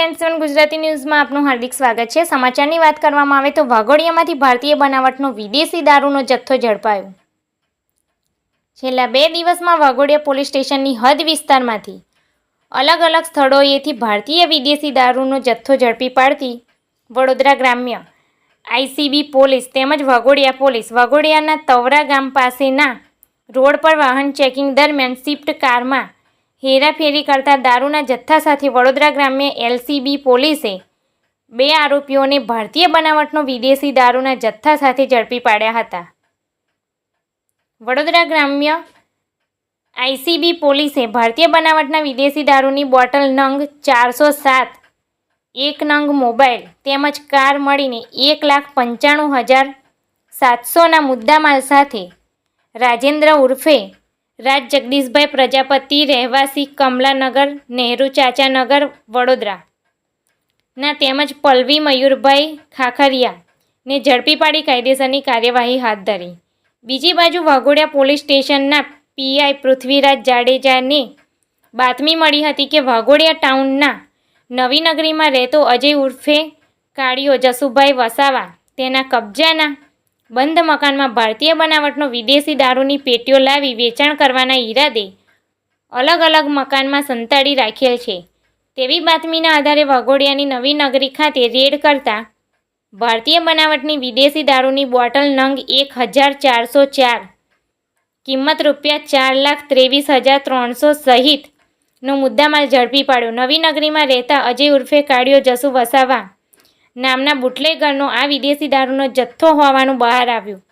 Friends સેવન ગુજરાતી ન્યૂઝમાં આપનું હાર્દિક સ્વાગત છે. સમાચારની વાત કરવામાં આવે તો વાઘોડિયામાંથી ભારતીય બનાવટનો વિદેશી દારૂનો જથ્થો ઝડપાયો. છેલ્લા બે દિવસમાં વાઘોડિયા પોલીસ સ્ટેશનની હદ વિસ્તારમાંથી અલગ અલગ સ્થળોએથી ભારતીય વિદેશી દારૂનો જથ્થો ઝડપી પાડતી વડોદરા ગ્રામ્ય આઈસીબી પોલીસ તેમજ વાઘોડિયા પોલીસ વાઘોડિયાના તવરા ગામ પાસેના રોડ પર વાહન ચેકિંગ દરમિયાન શિફ્ટ કારમાં હેરાફેરી કરતા દારૂના જથ્થા સાથે વડોદરા ગ્રામ્ય એલસીબી પોલીસે બે આરોપીઓને ભારતીય બનાવટનો વિદેશી દારૂના જથ્થા સાથે ઝડપી પાડ્યા હતા. વડોદરા ગ્રામ્ય આઈસીબી પોલીસે ભારતીય બનાવટના વિદેશી દારૂની બોટલ નંગ ચારસો સાત, એક નંગ મોબાઈલ તેમજ કાર મળીને એક લાખ પંચાણું હજાર સાતસોના મુદ્દામાલ સાથે રાજેન્દ્ર ઉર્ફે રાજ જગદીશભાઈ પ્રજાપતિ, રહેવાસી કમલાનગર, નહેરુ ચાચાનગર, વડોદરા. ના, તેમજ પલ્લવી મયુરભાઈ ખાખરિયા ને ઝડપી પાડી કાયદેસરની કાર્યવાહી હાથ ધરી. બીજી બાજુ વાઘોડિયા પોલીસ સ્ટેશનના પીઆઈ પૃથ્વીરાજ જાડેજાને બાતમી મળી હતી કે વાઘોડિયા ટાઉનના નવીનગરીમાં રહેતો અજય ઉર્ફે કાળીઓ જસુભાઈ વસાવા તેના કબજાના બંધ મકાનમાં ભારતીય બનાવટનો વિદેશી દારૂની પેટીઓ લાવી વેચાણ કરવાના ઈરાદે અલગ અલગ મકાનમાં સંતાડી રાખેલ છે. તેવી બાતમીના આધારે વાઘોડિયાની નવી નગરી ખાતે રેડ કરતા ભારતીય બનાવટની વિદેશી દારૂની બોટલ નંગ એક હજાર ચારસો ચાર, કિંમત રૂપિયા ચાર લાખ ત્રેવીસ હજાર ત્રણસો સહિતનો મુદ્દામાલ ઝડપી પાડ્યો. નવી નગરીમાં રહેતા અજય ઉર્ફે કાળિયો જસુ વસાવા નામના બુટલેગરનો આ વિદેશી દારૂનો જથ્થો હોવાનું બહાર આવ્યું.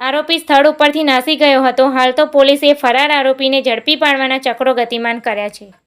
આરોપી સ્થળ ઉપરથી નાસી ગયો હતો. હાલ તો પોલીસે ફરાર આરોપીને ઝડપી પાડવાના ચક્રો ગતિમાન કર્યા છે.